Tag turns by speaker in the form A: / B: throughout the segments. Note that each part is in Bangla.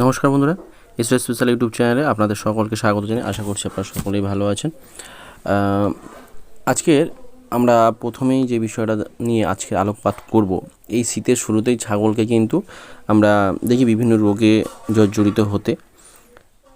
A: নমস্কার বন্ধুরা ইসরা স্পেশাল ইউটিউব চ্যানেলে আপনাদের সকলকে স্বাগত জানাই আশা করছি আপনারা সকলেই ভালো আছেন। আজকের আমরা প্রথমেই যে বিষয়টা নিয়ে আজকে আলোকপাত করব, এই শীতের শুরুতেই ছাগলকে কিন্তু আমরা দেখি বিভিন্ন রোগে জর্জরিত হতে।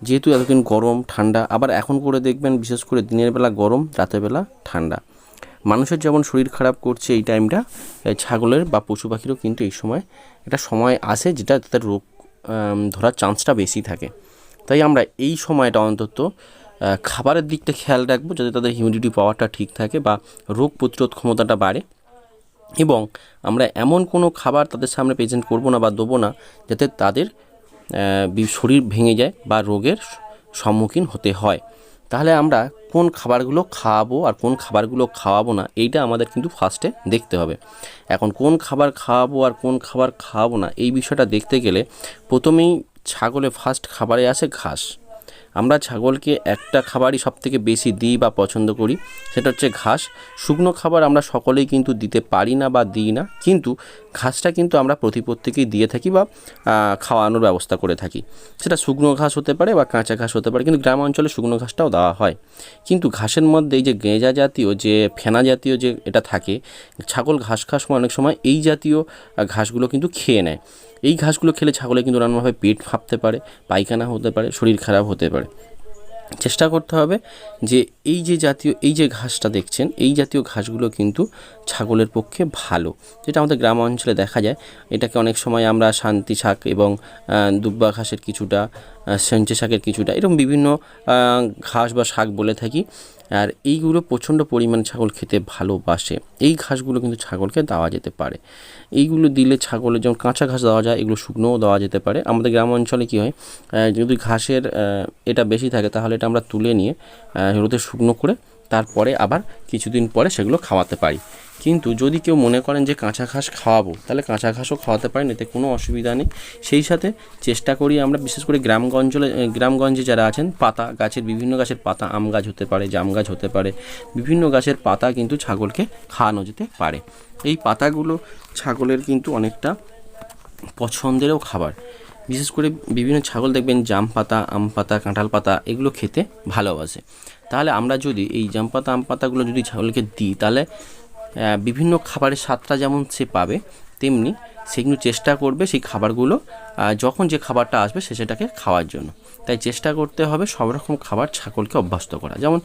A: যেহেতু এতদিন গরম, ঠান্ডা, আবার এখন করে দেখবেন বিশেষ করে দিনের বেলা গরম, রাতের বেলা ঠান্ডা। মানুষের যেমন শরীর খারাপ করছে এই টাইমটা ছাগলের বা পশু পাখিরও কিন্তু এই সময় একটা সময় আসে যেটা তাদের রোগ ধরার চান্সটা বেশি থাকে। তাই আমরা এই সময়টা অন্তত খাবারের দিকটা খেয়াল রাখব যাতে তাদের হিউমিডিটি পাওয়ারটা ঠিক থাকে বা রোগ প্রতিরোধ ক্ষমতাটা বাড়ে। এবং আমরা এমন কোনো খাবার তাদের সামনে প্রেজেন্ট করব না বা দেবো না যাতে তাদের শরীর ভেঙে যায় বা রোগের সম্মুখীন হতে হয়। তাহলে আমরা কোন খাবারগুলো খাওয়াবো আর কোন খাবারগুলো খাওয়াবো না, এইটা আমাদের কিন্তু ফার্স্টে দেখতে হবে। এখন কোন খাবার খাওয়াবো আর কোন খাবার খাওয়াবো না, এই বিষয়টা দেখতে গেলে প্রথমেই ছাগলে ফার্স্ট খাবারে আসে ঘাস। আমরা ছাগলকে একটা খাবারই সব থেকে বেশি দিই বা পছন্দ করি, সেটা হচ্ছে ঘাস। শুকনো খাবার আমরা সকলেই কিন্তু দিতে পারি না বা দিই না, কিন্তু ঘাসটা কিন্তু আমরা প্রতি প্রত্যেকেই দিয়ে থাকি বা খাওয়ানোর ব্যবস্থা করে থাকি। সেটা শুকনো ঘাস হতে পারে বা কাঁচা ঘাস হতে পারে, কিন্তু গ্রাম অঞ্চলে শুকনো ঘাসটাও দেওয়া হয়। কিন্তু ঘাসের মধ্যে যে গেঁজা জাতীয় যে ফেনা জাতীয় যে এটা থাকে, ছাগল ঘাস খাওয়ার সময় অনেক সময় এই জাতীয় ঘাসগুলো কিন্তু খেয়ে নেয়। এই ঘাসগুলো খেলে ছাগলে কিন্তু নানানভাবে পেট ফাঁপতে পারে, পায়খানা হতে পারে, শরীর খারাপ হতে পারে। চেষ্টা করতে হবে যে এই যে জাতীয়, এই যে ঘাসটা দেখছেন, এই জাতীয় ঘাসগুলো কিন্তু ছাগলের পক্ষে ভালো। যেটা আমাদের গ্রাম অঞ্চলে দেখা যায়, এটাকে অনেক সময় আমরা শান্তি শাক এবং দুব্বা ঘাসের কিছুটা সেঞ্চে শাকের কিছুটা। এরকম বিভিন্ন ঘাস বা শাক বলে থাকি। আর এইগুলো প্রচণ্ড পরিমাণ ছাগল খেতে ভালোবাসে। এই ঘাসগুলো কিন্তু ছাগলকে দেওয়া যেতে পারে। এইগুলো দিলে ছাগলের যেমন কাঁচা ঘাস দেওয়া যায়, এগুলো শুকনোও দেওয়া যেতে পারে। আমাদের গ্রাম অঞ্চলে কী হয় যদি ঘাসের এটা বেশি থাকে, তাহলে এটা আমরা তুলে নিয়ে রোদে শুকনো করে তারপরে আবার কিছুদিন পরে সেগুলো খাওয়াতে পারি। কিন্তু যদি কেউ মনে করেন যে কাঁচা ঘাস খাওয়াবো, তাহলে কাঁচা ঘাসও খাওয়াতে পারেন, এতে কোনো অসুবিধা নেই। সেই সাথে চেষ্টা করি আমরা, বিশেষ করে গ্রামগঞ্জলে গ্রামগঞ্জে যারা আছেন, পাতা গাছের, বিভিন্ন গাছের পাতা, আম গাছ হতে পারে, জাম গাছ হতে পারে, বিভিন্ন গাছের পাতা কিন্তু ছাগলকে খাওয়ানো যেতে পারে। এই পাতাগুলো ছাগলের কিন্তু অনেকটা পছন্দেরও খাবার। বিশেষ করে বিভিন্ন ছাগল দেখবেন, জাম পাতা, আম পাতা, কাঁঠাল পাতা, এগুলো খেতে ভালোবাসে। তাহলে আমরা যদি এই জাম পাতা, আম পাতাগুলো যদি ছাগলকে দিই, তাহলে বিভিন্ন খাবারের স্বাদটা যেমন সে পাবে, তেমনি সে কিন্তু চেষ্টা করবে সেই খাবারগুলো যখন যে খাবারটা আসবে সে সেটাকে খাওয়ার জন্য। তাই চেষ্টা করতে হবে সব রকম খাবার ছাগলকে অভ্যস্ত করা। যেমন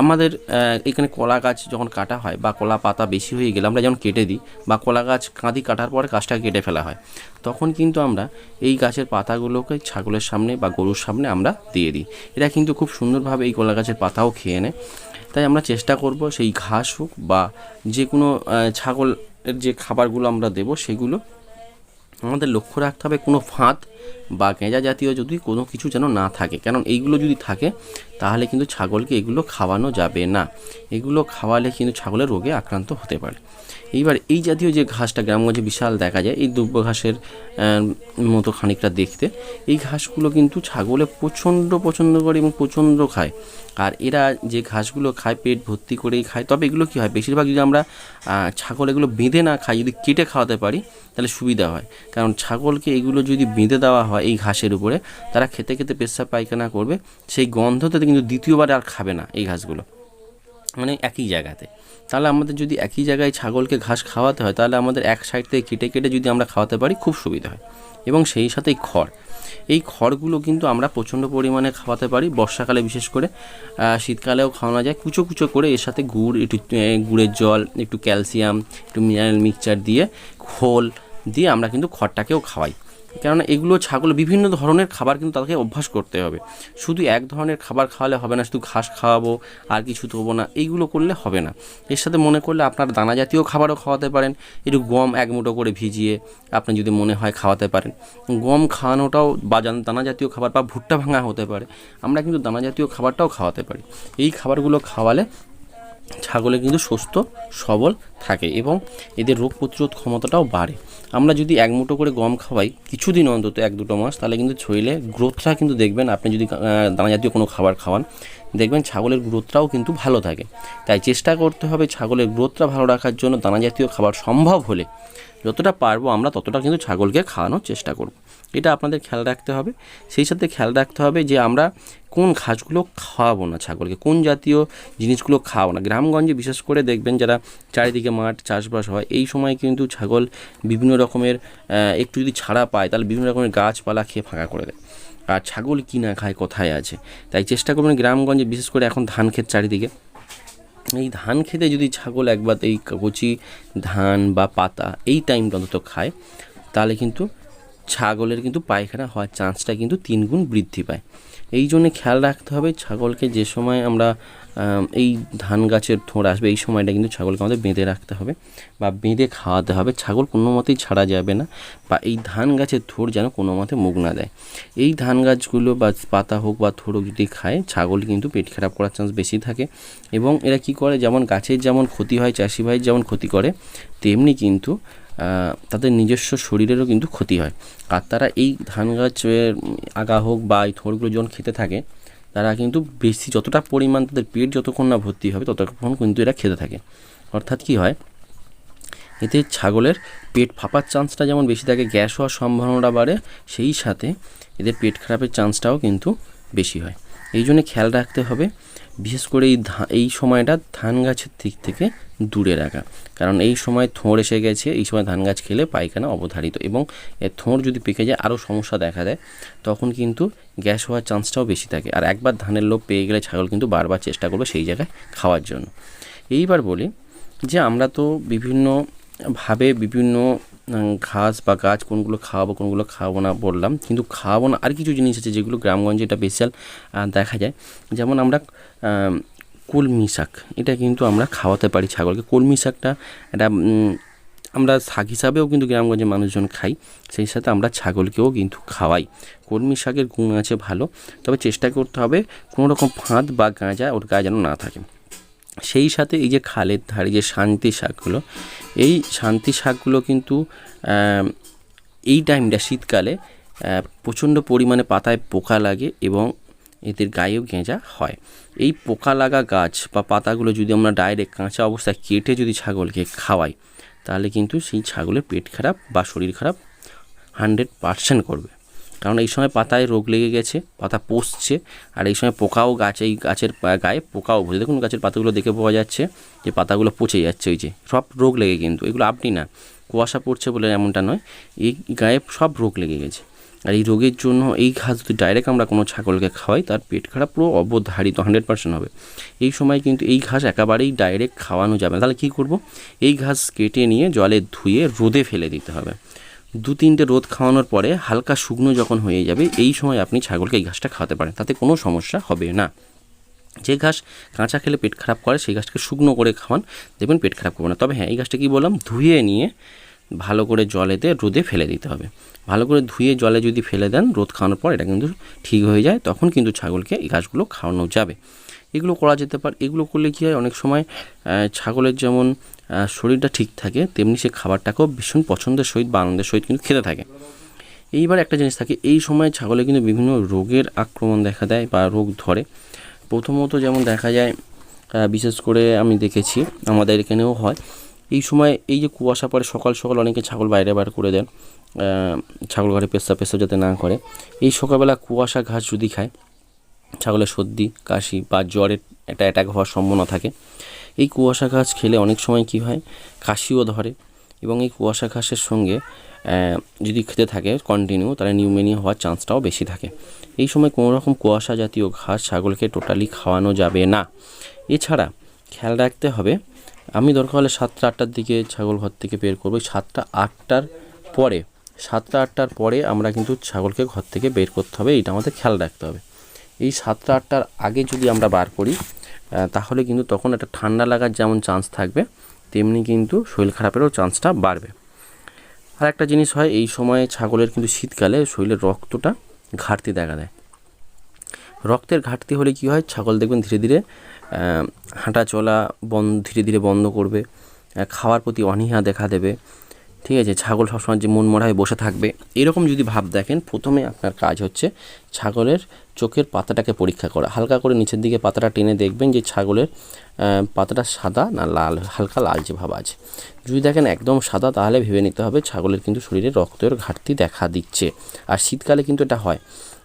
A: আমাদের এখানে কলা গাছ যখন কাটা হয় বা কলা পাতা বেশি হয়ে গেলে আমরা যখন কেটে দিই বা কলা গাছ কাঁদি কাটার পরে গাছটা কেটে ফেলা হয়, তখন কিন্তু আমরা এই গাছের পাতাগুলোকে ছাগলের সামনে বা গরুর সামনে আমরা দিয়ে দিই। এটা কিন্তু খুব সুন্দরভাবে এই কলা গাছের পাতাও খেয়ে নেয়। তাই আমরা চেষ্টা করব সেই ঘাস হোক বা যে কোনো ছাগলের যে খাবারগুলো আমরা দেবো সেগুলো আমাদের লক্ষ্য রাখতে হবে কোনো ফাঁদ বা গেঁজা জাতীয় যদি কোনো কিছু যেন না থাকে। কারণ এইগুলো যদি থাকে, তাহলে কিন্তু ছাগলকে এগুলো খাওয়ানো যাবে না। এগুলো খাওয়ালে কিন্তু ছাগলের রোগে আক্রান্ত হতে পারে। এইবার এই জাতীয় যে ঘাসটা গ্রামগঞ্জে বিশাল দেখা যায়, এই দুব্য ঘাসের মতো খানিকটা দেখতে, এই ঘাসগুলো কিন্তু ছাগলে প্রচণ্ড পছন্দ করে এবং প্রচণ্ড খায়। আর এরা যে ঘাসগুলো খায়, পেট ভর্তি করেই খায়, তবে এগুলো কী হয়? বেশিরভাগ যদি আমরা ছাগল এগুলো বেঁধে না খাই, যদি কেটে খাওয়াতে পারি, তাহলে সুবিধা হয়। কারণ ছাগলকে এগুলো যদি বেঁধে দেওয়া হয় এই ঘাসের উপরে, তারা খেতে খেতে পেশাব পায়খানা করবে, সেই গন্ধতে কিন্তু দ্বিতীয়বার আর খাবে না এই ঘাসগুলো। মানে একই জায়গাতে। তাহলে আমাদের যদি একই জায়গায় ছাগলকে ঘাস খাওয়াতে হয়, তাহলে আমাদের এক সাইড থেকে কেটে কেটে যদি আমরা খাওয়াতে পারি, খুব সুবিধা হয়। এবং সেই সাথেই খড়। এই খড়গুলো কিন্তু আমরা প্রচণ্ড পরিমাণে খাওয়াতে পারি। বর্ষাকালে বিশেষ করে শীতকালেও খাওয়ানো যায়। কুচো কুচো করে এর সাথে গুড়, একটু গুড়ের জল, একটু ক্যালসিয়াম, একটু মিনারেল মিক্সচার দিয়ে, খোল দিয়ে আমরা কিন্তু খড়টাকেও খাওয়াই। কেননা এগুলো ছাগল বিভিন্ন ধরনের খাবার কিন্তু তাদেরকে অভ্যাস করতে হবে। শুধু এক ধরনের খাবার খাওয়ালে হবে না, শুধু ঘাস খাওয়াবো, আর কিছু দেবো না, এইগুলো করলে হবে না। এর সাথে মনে করলে আপনার দানা জাতীয় খাবারও খাওয়াতে পারেন, একটু গম এক মুঠো করে ভিজিয়ে আপনি যদি মনে হয় খাওয়াতে পারেন। গম খাওয়ানোটাও বা দানা জাতীয় খাবার বা ভুট্টা ভাঙা হতে পারে, আমরা কিন্তু দানা জাতীয় খাবারটাও খাওয়াতে পারি। এই খাবারগুলো খাওয়ালে ছাগলে কিন্তু সুস্থ, সবল থাকে এবং এদের রোগ প্রতিরোধ ক্ষমতাটাও বাড়ে। আমরা যদি এক মুঠো করে গম খাওয়াই কিছুদিন অন্তত, এক দুটো মাস, তাহলে কিন্তু শরীরে গ্রোথটা কিন্তু দেখবেন, আপনি যদি দানা জাতীয় কোনো খাবার খাওয়ান, দেখবেন ছাগলের গ্রোথটাও কিন্তু ভালো থাকে। তাই চেষ্টা করতে হবে ছাগলের গ্রোথটা ভালো রাখার জন্য দানা জাতীয় খাবার সম্ভব হলে, যতটা পারব আমরা ততটা কিন্তু ছাগলকে খাওয়ানোর চেষ্টা করব। এটা আপনাদের খেয়াল রাখতে হবে। সেই সাথে খেয়াল রাখতে হবে যে আমরা কোন ঘাসগুলো খাওয়াবো না ছাগলকে, কোন জাতীয় জিনিসগুলো খাওয়াবো না। গ্রামগঞ্জে বিশেষ করে দেখবেন যারা চারিদিকে মাঠ চাষবাস হয়, এই সময় কিন্তু ছাগল বিভিন্ন রকমের একটু যদি ছাড়া পায় তাহলে বিভিন্ন রকমের গাছপালা খেয়ে ফাঁকা করে দেয়। আর ছাগল কি না খায়, কোথায় আছে? তাই চেষ্টা করবেন গ্রামগঞ্জে বিশেষ করে এখন ধান ক্ষেত চারিদিকে। এই ধান খেতে যদি ছাগল একবার এই কচি, ধান বা পাতা এই টাইমটা অন্তত খায়, তাহলে কিন্তু ছাগলের কিন্তু পায়খানা হওয়ার চান্সটা কিন্তু তিন গুণ বৃদ্ধি পায়। এই জন্য খেয়াল রাখতে হবে ছাগলকে যে সময় আমরা এই ধান গাছের থোঁড় আসবে, এই সময়টা কিন্তু ছাগলকে আমাদের বেঁধে রাখতে হবে বা বেঁধে খাওয়াতে হবে। ছাগল কোনো মতেই ছাড়া যাবে না বা এই ধান গাছের থোড় যেন কোনো মতে মুখ না দেয়। এই ধান গাছগুলো বা পাতা হোক বা থোড় যদি খায়, ছাগল কিন্তু পেট খারাপ করার চান্স বেশি থাকে এবং এরা কি করে? যেমন গাছের যেমন ক্ষতি হয়, চাষি ভাইয়ের যেমন ক্ষতি করে, তেমনি কিন্তু তাদের নিজস্ব শরীরেরও কিন্তু ক্ষতি হয়। আর তারা এই ধান গাছের আগা হোক বা এই থোড়গুলো যখন খেতে থাকে, তারা কিন্তু বেশি যতটা পরিমাণ তাদের পেট যতক্ষণ না ভর্তি হবে, ততক্ষণ কিন্তু এরা খেতে থাকে। অর্থাৎ কি হয়? এতে ছাগলের পেট ফাঁপার চান্সটা যেমন বেশি থাকে, গ্যাস হওয়ার সম্ভাবনাটা বাড়ে, সেই সাথে এদের পেট খারাপের চান্সটাও কিন্তু বেশি হয়। এই জন্য খেয়াল রাখতে হবে বিশেষ করে এই এই সময়টা ধান গাছের দিক থেকে দূরে রাখা। কারণ এই সময় থোঁড় এসে গেছে, এই সময় ধান গাছ খেলে পায়খানা অবধারিত এবং এর থোঁড় যদি পেকে যায়, আরও সমস্যা দেখা দেয়, তখন কিন্তু গ্যাস হওয়ার চান্সটাও বেশি থাকে। আর একবার ধানের লোভ পেয়ে গেলে ছাগল কিন্তু বারবার চেষ্টা করবে সেই জায়গায় খাওয়ার জন্য। এইবার বলি যে আমরা তো বিভিন্ন ভাবে বিভিন্ন ঘাস বা গাছ কোনগুলো খাওয়াবো কোনগুলো খাওয়াবো না বললাম। কিন্তু খাওয়াবো না আর কিছু জিনিস আছে যেগুলো গ্রামগঞ্জে এটা স্পেশাল দেখা যায়। যেমন আমরা কলমি শাক, এটা কিন্তু আমরা খাওয়াতে পারি ছাগলকে। কলমি শাকটা এটা আমরা শাক হিসাবেও কিন্তু গ্রামগঞ্জে মানুষজন খাই, সেই সাথে আমরা ছাগলকেও কিন্তু খাওয়াই। কলমি শাকের গুণ আছে ভালো, তবে চেষ্টা করতে হবে কোনো রকম ফাঁদ বা গাঁজা ওর গায়ে যেন না থাকে। সেই সাথে এই যে খালের ধারে যে শান্তি শাকগুলো, এই শান্তি শাকগুলো কিন্তু এই টাইমটা শীতকালে প্রচণ্ড পরিমাণে পাতায় পোকা লাগে এবং এদের গায়েও গেঁজা হয়। এই পোকা লাগা গাছ বা পাতাগুলো যদি আমরা ডাইরেক্ট কাঁচা অবস্থায় কেটে যদি ছাগলকে খাওয়াই, তাহলে কিন্তু সেই ছাগলের পেট খারাপ বা শরীর খারাপ হান্ড্রেড পার্সেন্ট করবে। কারণ এই সময় পাতায় রোগ লেগে গেছে, পাতা পচছে, আর এই সময় পোকাও গাছ, এই গাছের গায়ে পোকাও বসে দেখুন, গাছের পাতাগুলো দেখে পাওয়া যাচ্ছে যে পাতাগুলো পচে যাচ্ছে ওই যে, সব রোগ লেগে কিন্তু, এগুলো আপনি না, কুয়াশা পড়ছে বলে এমনটা নয়, এই গায়ে সব রোগ লেগে গেছে। আর এই রোগের জন্য এই ঘাস যদি ডাইরেক্ট আমরা কোনো ছাগলকে খাওয়াই, তার পেট খারাপ পুরো অবধারিত হান্ড্রেড পার্সেন্ট হবে। এই সময় কিন্তু এই ঘাস একেবারেই ডাইরেক্ট খাওয়ানো যাবে না। তাহলে কী করব? এই ঘাস কেটে নিয়ে জলে ধুয়ে রোদে ফেলে দিতে হবে। দু তিনটে রোদ খাওয়ানোর পরে হালকা শুকনো যখন হয়ে যাবে, এই সময় আপনি ছাগলকে এই ঘাসটা খাওয়াতে পারেন। তাতে কোনো সমস্যা হবে না। যে ঘাস কাঁচা খেলে পেট খারাপ করে, সেই ঘাসটাকে শুকনো করে খাওয়ান। দেখবেন পেট খারাপ করবে না। তবে হ্যাঁ এই ঘাসটা কী বললাম? ধুয়ে নিয়ে ভালো করে জলেতে রোদে ফেলে দিতে হবে। ভালো করে ধুয়ে জলে যদি ফেলে দেন, রোদ খাওয়ানোর পর এটা কিন্তু ঠিক হয়ে যায়, তখন কিন্তু ছাগলকে এই ঘাসগুলো খাওয়ানো যাবে। এগুলো করা যেতে পারে। এগুলো করলে কী হয়? অনেক সময় ছাগলের যেমন শরীরটা ঠিক থাকে, তেমনি সে খাবারটাকেও ভীষণ পছন্দের সহিত বা আনন্দের সহিত কিন্তু খেতে থাকে। এইবার একটা জিনিস থাকে, এই সময় ছাগলে কিন্তু বিভিন্ন রোগের আক্রমণ দেখা দেয় বা রোগ ধরে। প্রথমত যেমন দেখা যায় বিশেষ করে আমি দেখেছি, আমাদের এখানেও হয়। এই সময় এই যে কুয়াশা পড়ে, সকাল সকাল অনেকে ছাগল বাইরে বার করে দেন ছাগল ঘরে পেশা পেশা যাতে না করে। এই সকালবেলা কুয়াশা ঘাস যদি খায় ছাগলের সর্দি, কাশি বা জ্বরের একটা অ্যাটাক হওয়ার সম্ভাবনা থাকে। এই কুয়াশা ঘাস খেলে অনেক সময় কি হয়? কাশিও ধরে এবং এই কুয়াশা ঘাসের সঙ্গে যদি খেতে থাকে কন্টিনিউ তাহলে নিউমেনিয়া হওয়ার চান্সটাও বেশি থাকে। এই সময় কোনো রকম কুয়াশা জাতীয় ঘাস ছাগলকে টোটালি খাওয়ানো যাবে না। এছাড়া খেয়াল রাখতে হবে, আমি দরকার হলে সাতটা আটটার দিকে ছাগল ঘর থেকে বের করব। সাতটা আটটার পরে, সাতটা আটটার পরে আমরা কিন্তু ছাগলকে ঘর থেকে বের করতে হবে এটা আমাদের খেয়াল রাখতে হবে। এই সাতটা আটটার আগে যদি আমরা বার করি তাহলে কিন্তু তখন একটা ঠান্ডা লাগার যেমন চান্স থাকবে, তেমনি কিন্তু শরীর খারাপেরও চান্সটা বাড়বে। আর একটা জিনিস হয়, এই সময়ে ছাগলের কিন্তু শীতকালে শরীরের রক্তটা ঘাটতি দেখা দেয়। রক্তের ঘাটতি হলে কি হয়, ছাগল দেখবেন ধীরে ধীরে হাঁটা চলা বন্ধ ধীরে ধীরে বন্ধ করবে খাওয়ার প্রতি অনীহা দেখা দেবে ঠিক আছে? ছাগল সবসময় যে মন মরা হয়ে বসে থাকবে। এরকম যদি ভাব দেখেন, প্রথমে আপনার কাজ হচ্ছে ছাগলের চোখের পাতাটাকে পরীক্ষা করা। হালকা করে নিচের দিকে পাতাটা টেনে দেখবেন যে ছাগলের পাতাটা সাদা না লাল? হালকা লালচে ভাব আছে। যদি দেখেন একদম সাদা, তাহলে ভেবে নিতে হবে ছাগলের কিন্তু শরীরে রক্তের ঘাটতি দেখা দিচ্ছে। আর শীতকালে কিন্তু এটা হয়।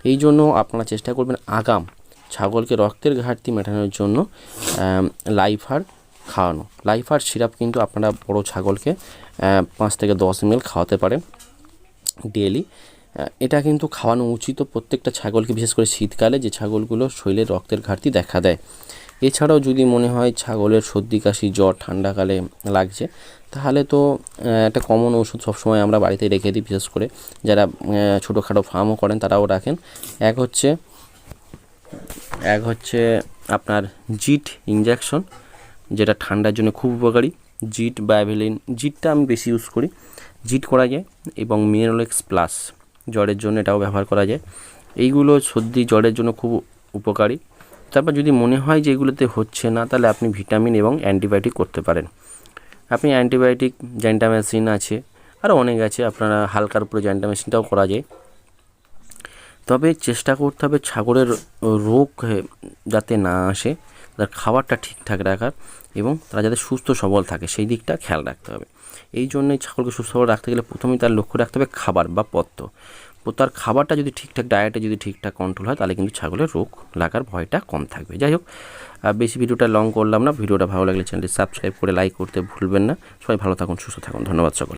A: এই জন্য আপনারা চেষ্টা করবেন আগাম ছাগলকে রক্তের ঘাটতি মেটানোর জন্য লাইফার খাওয়ানো। লাইফার সিরাপ কিন্তু আপনারা বড় ছাগলকে পাঁচ থেকে দশ এমএল খাওয়াতে পারেন ডেলি এটা কিন্তু খাওয়ানো উচিত প্রত্যেকটা ছাগলকে, বিশেষ করে শীতকালে যে ছাগলগুলো শরীরে রক্তের ঘাটতি দেখা দেয়। এছাড়াও যদি মনে হয় ছাগলের সর্দি, কাশি, জ্বর ঠান্ডাকালে লাগছে, তাহলে তো একটা কমন ওষুধ সবসময় আমরা বাড়িতে রেখে দিই, বিশেষ করে যারা ছোটোখাটো ফার্মও করেন তারাও রাখেন। এক হচ্ছে এক হচ্ছে আপনার জিট ইঞ্জেকশন যেটা ঠান্ডার জন্য খুব উপকারী। জিট বায়োভেলিন জিটটা আমি বেশি ইউজ করি। জিট করা যায় এবং মিনারোলেক্স প্লাস, জ্বরের জন্য এটাও ব্যবহার করা যায়। এইগুলো সর্দি, জ্বরের জন্য খুব উপকারী। তারপর যদি মনে হয় যে এগুলোতে হচ্ছে না, তাহলে আপনি ভিটামিন এবং অ্যান্টিবায়োটিক করতে পারেন। আপনি অ্যান্টিবায়োটিক জ্যান্টামেসিন আছে, আরও অনেক আছে, আপনারা হালকার উপরে জ্যান্টামেসিনটাও করা যায়। তবে চেষ্টা করতে হবে ছাগলের রোগ যাতে না আসে। তার খাবারটা ঠিকঠাক রাখার এবং তারা যাতে সুস্থ সবল থাকে, সেই দিকটা খেয়াল রাখতে হবে। এই জন্যই ছাগলকে সুস্থ সবল রাখতে গেলে প্রথমেই তার লক্ষ্য রাখতে হবে খাবার বা পত্র তার খাবারটা যদি ঠিকঠাক ডায়েটে যদি ঠিকঠাক কন্ট্রোল হয়, তাহলে কিন্তু ছাগলের রোগ লাগার ভয়টা কম থাকবে। যাই হোক বেশি ভিডিওটা লং করলাম না। ভিডিওটা ভালো লাগলে চ্যানেলটি সাবস্ক্রাইব করে লাইক করতে ভুলবেন না। সবাই ভালো থাকুন, সুস্থ থাকুন। ধন্যবাদ সকল